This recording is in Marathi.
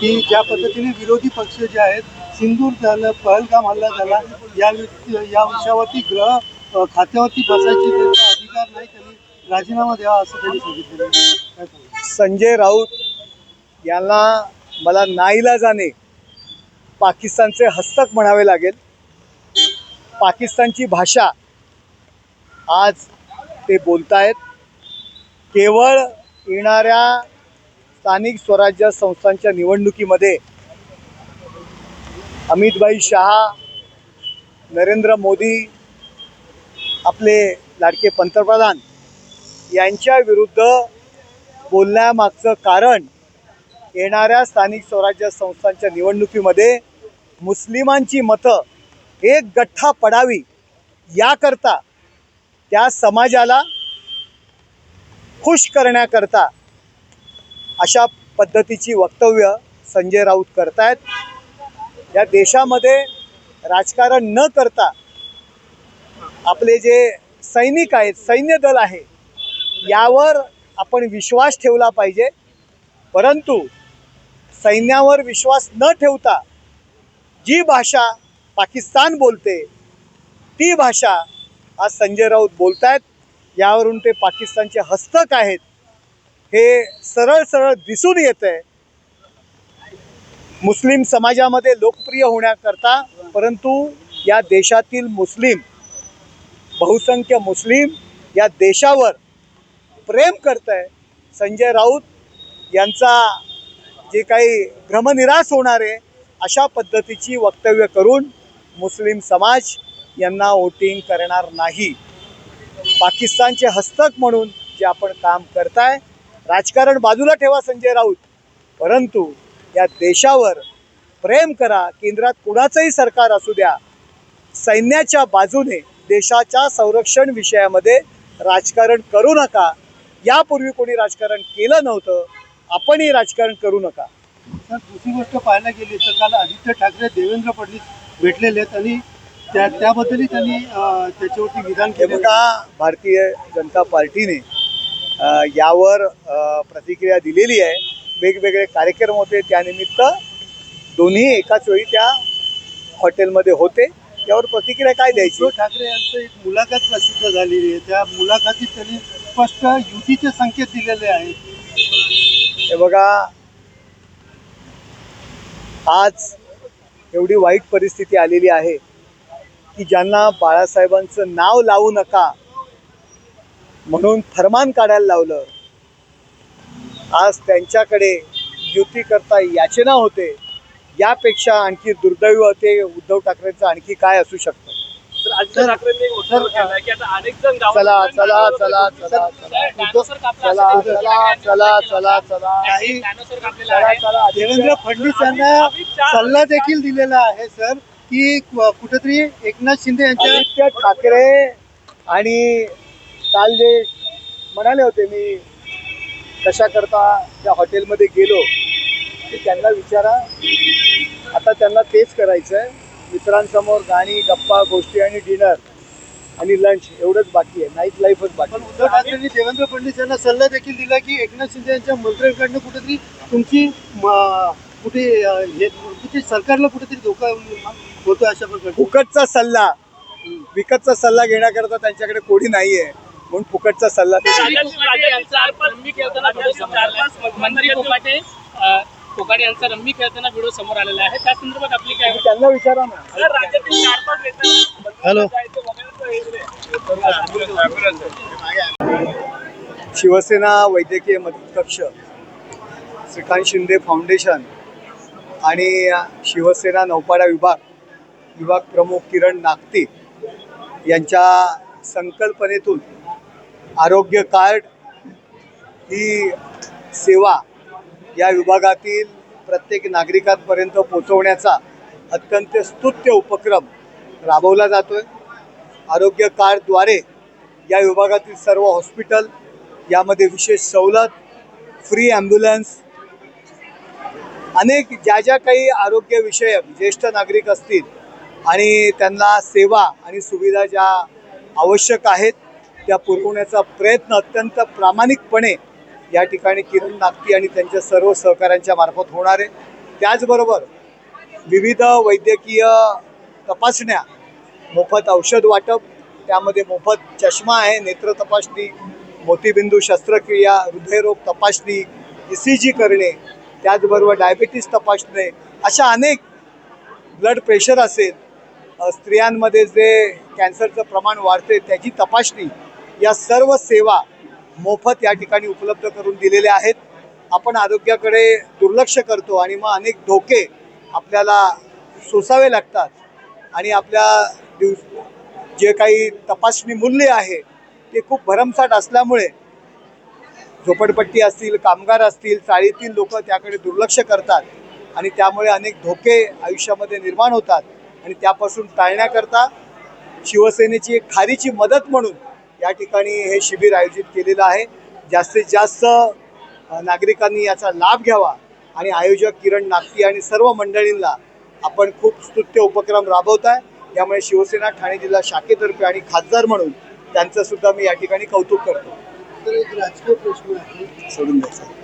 की ज्या पद्धतीने विरोधी पक्ष जे आहेत सिंदूर झालं पहलगाम हल्ला झाला या या विषयावरती ग्रह खात्यावरती बसायची त्यांचा अधिकार नाही त्यांनी राजीनामा द्यावा असं त्यांनी सांगितलेलं संजय राऊत यांना मला नाईला जाणे पाकिस्तानचे हस्तक म्हणावे लागेल. पाकिस्तानची भाषा आज ते बोलतायत. केवळ येणाऱ्या स्थानिक स्वराज्य संस्थांच्या निवडणुकीमध्ये अमितभाई शहा नरेंद्र मोदी आपले लाडके पंतप्रधान यांच्या विरुद्ध बोलण्यामागचं कारण येणाऱ्या स्थानिक स्वराज्य संस्थांच्या निवडणुकीमध्ये मुस्लिमांची मतं एक गठ्ठा पडावी याकरता त्या समाजाला खुश करण्याकरता अशा पद्धतीची वक्तव्य संजय राऊत करतायत. या देशामध्ये राजकारण न करता आपले जे सैनिक आहेत सैन्य दल आहे यावर आपण विश्वास ठेवला पाहिजे. परंतु सैन्यावर विश्वास न ठेवता जी भाषा पाकिस्तान बोलते ती भाषा आज संजय राऊत बोलतायत. यावरून ते पाकिस्तानचे हस्तक आहेत. हे सरळ सरळ दिसून येत आहे मुस्लिम समाजामध्ये लोकप्रिय होण्याकरता परंतु या देशातील मुस्लिम बहुसंख्य मुस्लिम या देशावर प्रेम करत आहे संजय राऊत यांचा जे काही भ्रमनिरास होणार आहे अशा पद्धतीची वक्तव्य करून मुस्लिम समाज यांना वोटिंग करणार नाही. पाकिस्तानचे हस्तक म्हणून जे आपण काम करताय राजकारण बाजूला ठेवा संजय राऊत. परंतु या देशावर प्रेम करा केंद्रात कुणाचंही सरकार असू द्या. सैन्याच्या बाजूने देशाच्या संरक्षण विषयामध्ये राजकारण करू नका. यापूर्वी कोणी राजकारण केलं नव्हतं. आपणही राजकारण करू नका. तर दुसरी गोष्ट पाहायला गेली तर काल आदित्य ठाकरे देवेंद्र फडणवीस भेटलेले आहेत आणि त्या त्याबद्दलही त्यांनी त्याच्यावरती विधान केले बघा भारतीय जनता पार्टीने यावर प्रतिक्रिया दिलेली आहे. वेगवेगळे कार्यक्रम होते. त्यानिमित्त दोन्ही एकाच वेळी त्या हॉटेलमध्ये होते. यावर प्रतिक्रिया काय द्यायची? उद्धव ठाकरे यांचं एक मुलाखत प्रसिद्ध झालेली आहे. त्या मुलाखतीत त्यांनी स्पष्ट युतीचे संकेत दिलेले आहेत. हे बघा आज एवढी वाईट परिस्थिती आलेली आहे की ज्यांना बाळासाहेबांचं नाव लावू नका म्हणून फरमान काढायला लावलं. आज त्यांच्याकडे युती करता याचना होते. यापेक्षा आणखी दुर्दैव ते उद्धव ठाकरेंचं आणखी काय असू शकतं? चला चला चला चला चला. चला चला देवेंद्र फडणवीस यांना सल्ला देखील दिलेला आहे सर की कुठेतरी एकनाथ शिंदे यांच्या ठाकरे आणि काल जे म्हणाले होते मी कशा करता त्या हॉटेलमध्ये गेलो ते त्यांना विचारा. आता त्यांना तेच करायचं आहे मित्रांसमोर गाणी गप्पा गोष्टी आणि डिनर आणि लंच एवढंच बाकी आहे. नाईट लाईफच बाकी पण. उद्धव ठाकरेंनी देवेंद्र फडणवीस यांना सल्ला देखील दिला की एकनाथ शिंदे यांच्या मंत्र्यांकडनं कुठेतरी तुमची कुठे हे कुठे सरकारला कुठेतरी धोका होतो अशा प्रकारचे? फुकटचा सल्ला विकतचा सल्ला घेण्याकरता त्यांच्याकडे कोणी नाही आहे म्हणून फुकटचा सल्ला कोकाटे यांचा रम्मी खेळताना व्हिडिओ समोर आलेला आहे त्या संदर्भात आपली काय त्यांना विचारा ना. सर, राज्यातील चार पाच नेत्यांना हॅलो. शिवसेना वैद्यकीय मदत कक्ष श्रीकांत शिंदे फाउंडेशन आणि शिवसेना नौपाडा विभाग विभाग प्रमुख किरण नागती यांच्या संकल्पनेतून आरोग्य कार्ड ही सेवा या विभागातील प्रत्येक नागरिकांपर्यंत पोचवण्याचा अत्यंत स्तुत्य उपक्रम राबवला जातो आहे आरोग्य कार्डद्वारे या विभागातील सर्व हॉस्पिटल यामध्ये विशेष सवलत फ्री ॲम्ब्युलन्स अनेक ज्या ज्या काही आरोग्यविषयक ज्येष्ठ नागरिक असतील आणि त्यांना सेवा आणि सुविधा ज्या आवश्यक आहेत त्या पुरवण्याचा प्रयत्न अत्यंत प्रामाणिकपणे या ठिकाणी किरण नागती आणि त्यांच्या सर्व सहकाऱ्यांच्या मार्फत होणार आहे. त्याचबरोबर विविध वैद्यकीय तपासण्या मोफत औषध वाटप त्यामध्ये मोफत चष्मा आहे नेत्र तपासणी मोतीबिंदू शस्त्रक्रिया हृदयरोग तपासणी ई सी जी करणे त्याचबरोबर डायबिटीस तपासणे अशा अनेक ब्लड प्रेशर असेल स्त्रियांमध्ये जे कॅन्सरचं प्रमाण वाढते त्याची तपासणी या सर्व सेवा मोफत या ठिकाणी उपलब्ध करून दिलेल्या आहेत. आपण आरोग्याकडे दुर्लक्ष करतो आणि मग अनेक धोके आपल्याला सोसावे लागतात आणि आपल्या दिवस जे काही तपासणी मूल्य आहे ते खूप भरमसाठ असल्यामुळे झोपडपट्टी असतील कामगार असतील चाळीतील लोक त्याकडे दुर्लक्ष करतात आणि त्यामुळे अनेक धोके आयुष्यामध्ये निर्माण होतात आणि त्यापासून टाळण्याकरता शिवसेनेची एक खारीची मदत म्हणून या ठिकाणी हे शिबिर आयोजित केलेलं आहे. जास्तीत जास्त नागरिकांनी याचा लाभ घ्यावा आणि आयोजक किरण नागती आणि सर्व मंडळींना आपण खूप स्तुत्य उपक्रम राबवत आहे. यामुळे शिवसेना ठाणे जिल्हा शाखेतर्फे आणि खासदार म्हणून त्यांचं सुद्धा मी या ठिकाणी कौतुक करतो. तर एक राजकीय प्रश्न आहे. सोडून द्यायचं